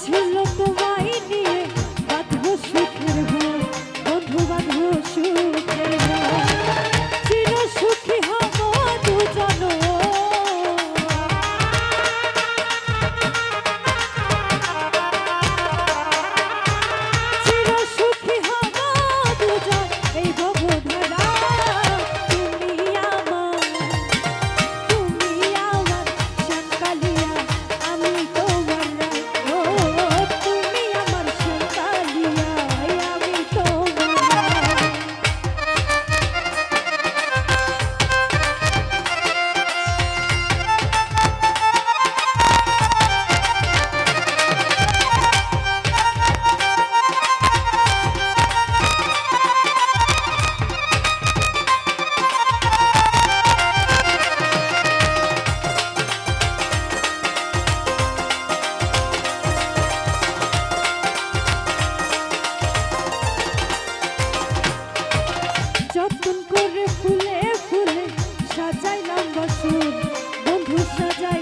ছিল তোমার নাম বসুন। বন্ধু সাজাই